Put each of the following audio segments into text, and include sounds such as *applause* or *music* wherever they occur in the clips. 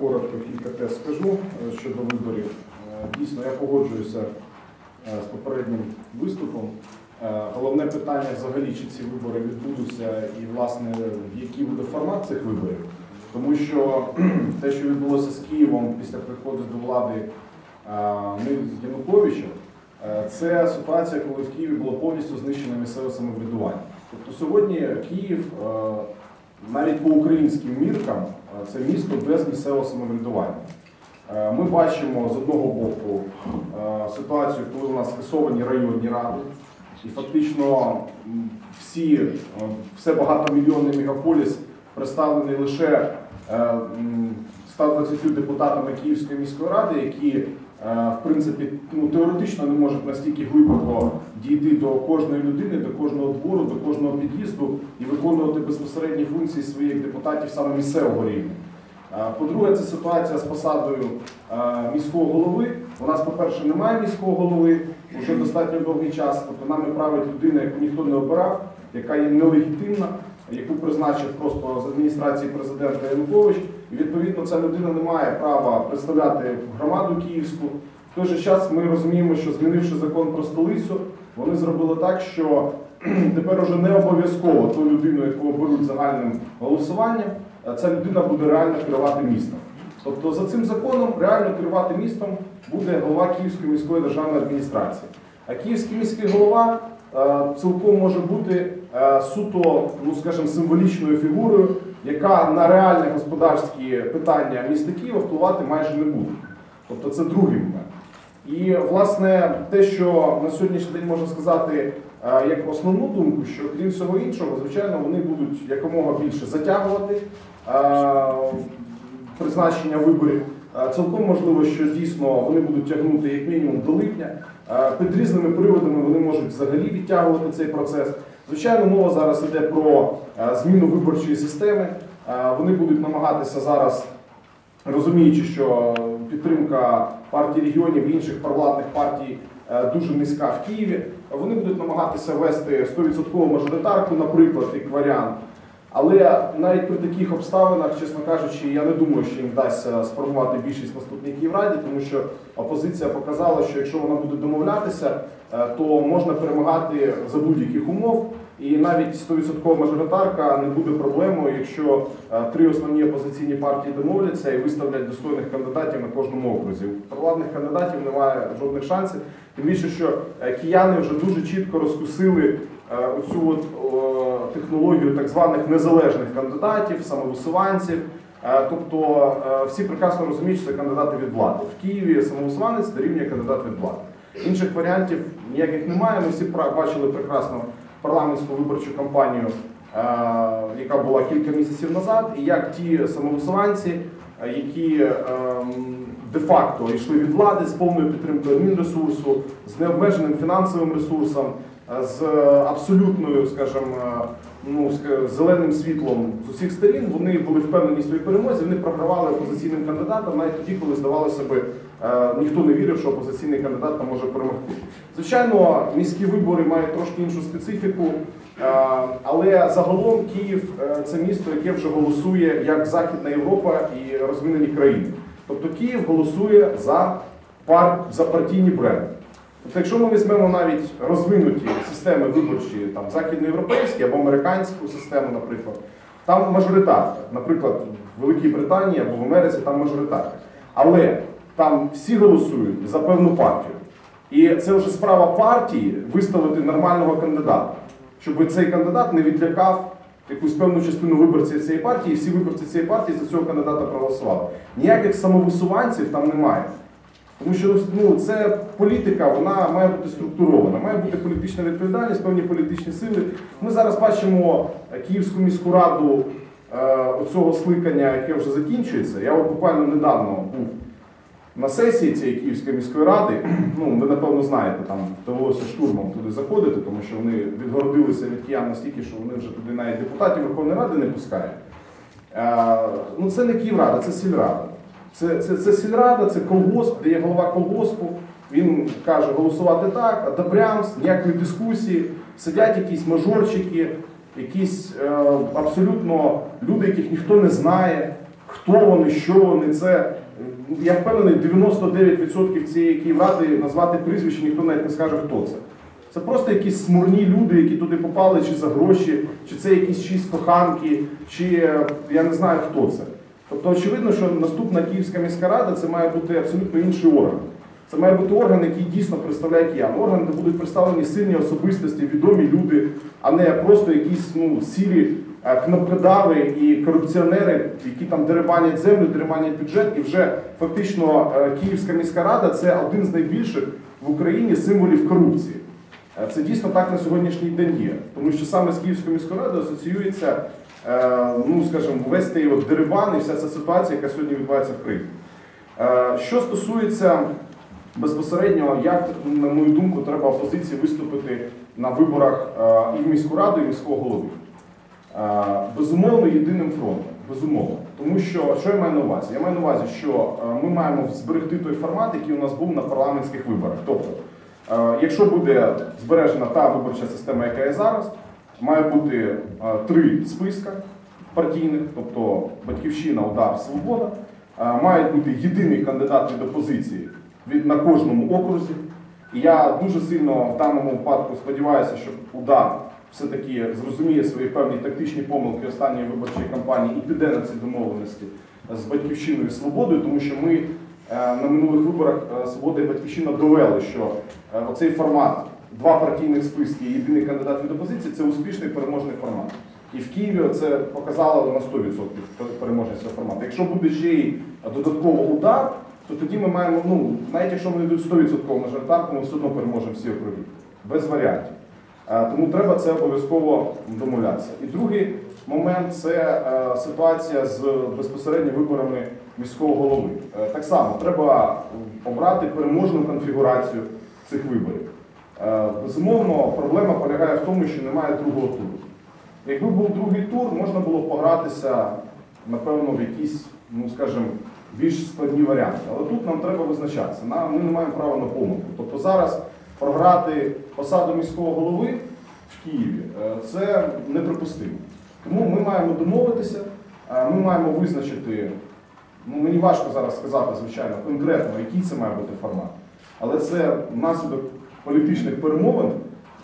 коротко кілька тез скажу е, щодо виборів. Е, Дійсно, я погоджуюся е, з попереднім виступом. Головне питання взагалі, чи ці вибори відбудуться і, власне, який буде формат цих виборів. Тому що те, що відбулося з Києвом після приходу до влади Януковича, е, це ситуація, коли в Києві було повністю знищено місцеве самоврядування. Тобто сьогодні Київ навіть по українським міркам е, це місто без місцевого самоврядування. Е, Ми бачимо з одного боку е, ситуацію, коли у нас скасовані районні ради, і фактично всі, все багатомільйонний мегаполіс представлений лише е, м, 120 депутатами Київської міської ради, які в принципі ну, теоретично не можуть настільки глибоко дійти до кожної людини, до кожного двору, до кожного під'їзду і виконувати безпосередні функції своїх депутатів саме місцевого рівня. Е, По-друге, це ситуація з посадою е, міського голови. У нас, по-перше, немає міського голови вже достатньо довгий час. Тобто нами править людина, яку ніхто не обирав, яка є нелегітимна, яку призначив просто з адміністрації президента Янукович. І відповідно ця людина не має права представляти громаду київську. В той же час ми розуміємо, що змінивши закон про столицю, вони зробили так, що *clears throat* тепер уже не обов'язково ту людину, яку оберуть загальним голосуванням, ця людина буде реально керувати містом. Тобто за цим законом реально керувати містом буде голова Київської міської державної адміністрації. А київський міський голова е, цілком може бути е, суто, ну скажімо, символічною фігурою, яка на реальні господарські питання міста Києва впливати майже не буде. Тобто це другий момент. І власне те, що на сьогоднішній день можна сказати е, як основну думку, що крім всього іншого, звичайно, вони будуть якомога більше затягувати е, призначення виборів. Е, Цілком можливо, що дійсно вони будуть тягнути як мінімум до липня. Під різними приводами вони можуть взагалі відтягувати цей процес. Звичайно, мова зараз йде про е, зміну виборчої системи. Е, Вони будуть намагатися зараз розуміючи, що підтримка партії регіонів і інших парламентних партій е, дуже низька в Києві, вони будуть намагатися вести 100% мажоритарку, наприклад, як варіант. Але навіть при таких обставинах, чесно кажучи, я не думаю, що їм вдасться сформувати більшість в наступній Київраді, тому що опозиція показала, що якщо вона буде домовлятися, е, то можна перемагати за будь-яких умов. І навіть 100% мажоритарка не буде проблемою, якщо е, три основні опозиційні партії домовляться і виставлять достойних кандидатів на кожному окрузі. У провладних кандидатів немає жодних шансів. Тим більше, що е, кияни вже дуже чітко розкусили оцю от, технологію так званих незалежних кандидатів, самовисуванців. Е, Тобто е, всі прекрасно розуміють, що це кандидати від влади. В Києві самовисуванець дорівнює кандидат від влади. Інших варіантів ніяких немає. Ми всі бачили прекрасно парламентську виборчу кампанію, е, яка була кілька місяців назад, і як ті самовисуванці, які ем, де-факто йшли від влади з повною підтримкою адмінресурсу, з необмеженим фінансовим ресурсом, з абсолютною, скажімо, е, ну, зеленим світлом з усіх сторін, вони були впевнені в своїй перемозі, вони програвали опозиційним кандидатам навіть тоді, коли здавалося би, е, ніхто не вірив, що опозиційний кандидат там може перемогти. Звичайно, міські вибори мають трошки іншу специфіку, е, але загалом Київ е, це місто, яке вже голосує як Західна Європа і розвинені країни. Тобто Київ голосує за, пар... за партійні бренди. Тобто, якщо ми візьмемо навіть розвинуті системи виборчі, там західноєвропейські або американську систему, наприклад, там мажоритарка. Наприклад, в Великій Британії або в Америці там мажоритарка. Але там всі голосують за певну партію. І це вже справа партії виставити нормального кандидата, щоб цей кандидат не відлякав якусь певну частину виборців цієї партії, і всі виборці цієї партії за цього кандидата проголосували. Ніяких самовисуванців там немає. Тому що ну, це політика, вона має бути структурована, має бути політична відповідальність, певні політичні сили. Ми зараз бачимо е, Київську міську раду е, оцього скликання, яке вже закінчується. Я от буквально недавно був на сесії цієї Київської міської ради. *clears throat* Ну, ви напевно знаєте, там довелося штурмом туди заходити, тому що вони відгородилися від киян настільки, що вони вже туди навіть депутатів Верховної Ради не пускають. Е, ну, це не Київрада, це сільрада. Це, це, це сільрада, це колгосп, де є голова колгоспу. Він каже голосувати так, а добрямс, ніякої дискусії. Сидять якісь мажорчики, якісь е, абсолютно люди, яких ніхто не знає. хто вони, що вони, це я впевнений, 99% цієї Київради назвати прізвище ніхто навіть не скаже, хто це. Це просто якісь смурні люди, які туди попали чи за гроші, чи це якісь шість коханки, чи е, я не знаю хто це. Тобто, очевидно, що наступна Київська міська рада це має бути абсолютно інший орган. Це має бути орган, який дійсно представляє киян. Орган, де будуть представлені сильні особистості, відомі люди, а не просто якісь ну, сірі е, кнопкодави і корупціонери, які там дерибанять землю, дерибанять бюджет. І вже фактично е, Київська міська рада це один з найбільших в Україні символів корупції. Е, Це дійсно так на сьогоднішній день є, тому що саме з Київською міською радою асоціюється, ну скажімо, весь цей от дерибан і вся ця ситуація, яка сьогодні відбувається в Криму. Е, Що стосується безпосередньо, як, на мою думку, треба опозиції виступити на виборах е, і в міську раду, і міського голови. Е, Безумовно, єдиним фронтом. Безумовно. Тому що, що я маю на увазі? Я маю на увазі, що е, ми маємо зберегти той формат, який у нас був на парламентських виборах. Тобто, е, якщо буде збережена та виборча система, яка є зараз, має бути е, три списка партійних, тобто Батьківщина, Удар, Свобода. Е, Має бути єдиний кандидат від опозиції на кожному окрузі. І я дуже сильно в даному випадку сподіваюся, що удар все-таки зрозуміє свої певні тактичні помилки останньої виборчої кампанії і піде на ці домовленості з батьківщиною і свободою, тому що ми е, на минулих виборах Свобода і Батьківщина довели, що оцей формат два партійних списки і єдиний кандидат від опозиції це успішний переможний формат. І в Києві це показало на 100% переможність цього формату. Якщо буде ще й додатково удар, то тоді ми маємо, ну, навіть якщо ми йдуть 100% мажоритарку, ми все одно переможемо всі округи. Без варіантів. Е, Тому треба це обов'язково домовлятися. І другий момент це е, ситуація з безпосередньо виборами міського голови. Е, Так само треба обрати переможну конфігурацію цих виборів. Е, Безумовно, проблема полягає в тому, що немає другого туру. Якби був другий тур, можна було б погратися, напевно, в якісь, ну скажімо, більш складні варіанти. Але тут нам треба визначатися. Ми не маємо права на помилку. Тобто зараз програти посаду міського голови в Києві е, це неприпустимо. Тому ми маємо домовитися, е, ми маємо визначити, ну мені важко зараз сказати, звичайно, конкретно, який це має бути формат. Але це внаслідок політичних перемовин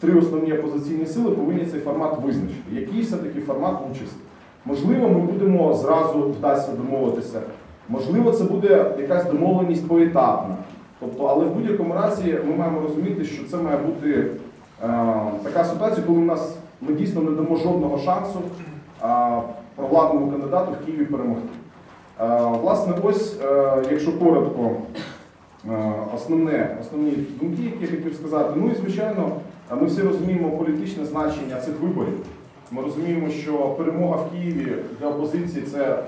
три основні опозиційні сили повинні цей формат визначити. Який все-таки формат участі? Можливо, ми будемо зразу вдасться домовитися. Можливо, це буде якась домовленість поетапна. Тобто, але в будь-якому разі ми маємо розуміти, що це має бути е, така ситуація, коли у нас ми дійсно не дамо жодного шансу е, провладному кандидату в Києві перемогти. Е, власне, ось, е, якщо коротко, Основне, основні думки, які я хотів сказати. Ну і звичайно, е, ми всі розуміємо політичне значення цих виборів. Ми розуміємо, що перемога в Києві для опозиції це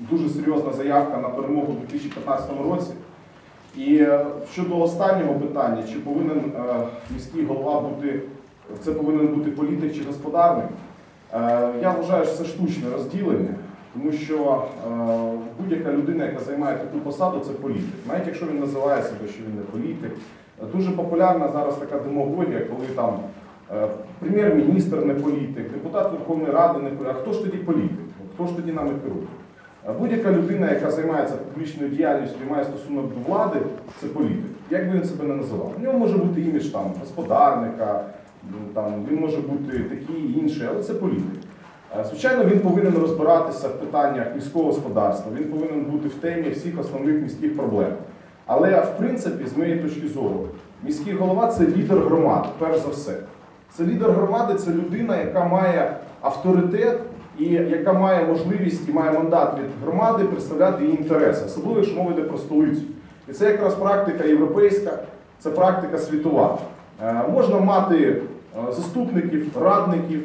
дуже серйозна заявка на перемогу у 2015 році. І е, щодо останнього питання, чи повинен е, міський голова бути, це повинен бути політик чи господарник, е, я вважаю, що це штучне розділення. Тому що е, будь-яка людина, яка займає таку посаду, це політик. Навіть якщо він називає себе, що він не політик. Дуже популярна зараз така демагогія, коли там е, прем'єр-міністр не політик, депутат Верховної Ради не політик. А хто ж тоді політик? Хто ж тоді нами керує? Будь-яка людина, яка займається публічною діяльністю і має стосунок до влади, це політик. Як би він себе не називав? У нього може бути імідж там господарника, ну, там, він може бути такий інший, але це політик. Звичайно, він повинен розбиратися в питаннях міського господарства, він повинен бути в темі всіх основних міських проблем. Але в принципі, з моєї точки зору, міський голова це лідер громади, перш за все. Це лідер громади, це людина, яка має авторитет і яка має можливість і має мандат від громади представляти її інтереси, особливо якщо мова йде про столицю. І це якраз практика європейська, це практика світова. Е, Можна мати е, заступників, радників,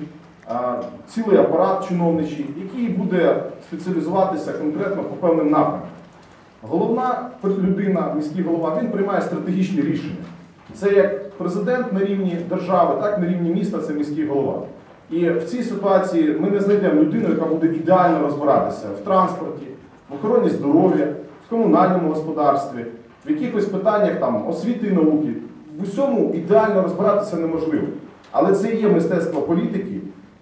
цілий апарат чиновничий, який буде спеціалізуватися конкретно по певним напрямкам. Головна людина, міський голова, він приймає стратегічні рішення. Це як президент на рівні держави, так на рівні міста це міський голова. І в цій ситуації ми не знайдемо людину, яка буде ідеально розбиратися в транспорті, в охороні здоров'я, в комунальному господарстві, в якихось питаннях там, освіти і науки. В усьому ідеально розбиратися неможливо. Але це і є мистецтво політики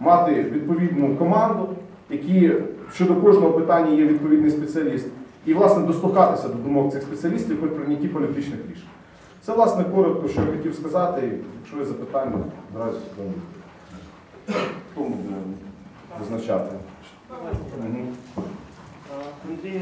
мати відповідну команду, які щодо кожного питання є відповідний спеціаліст, і власне дослухатися до думок цих спеціалістів при прийнятті політичних рішень. Це власне коротко, що я хотів сказати. Якщо є запитання, одразу дам відповідь. Визначати? Андрій,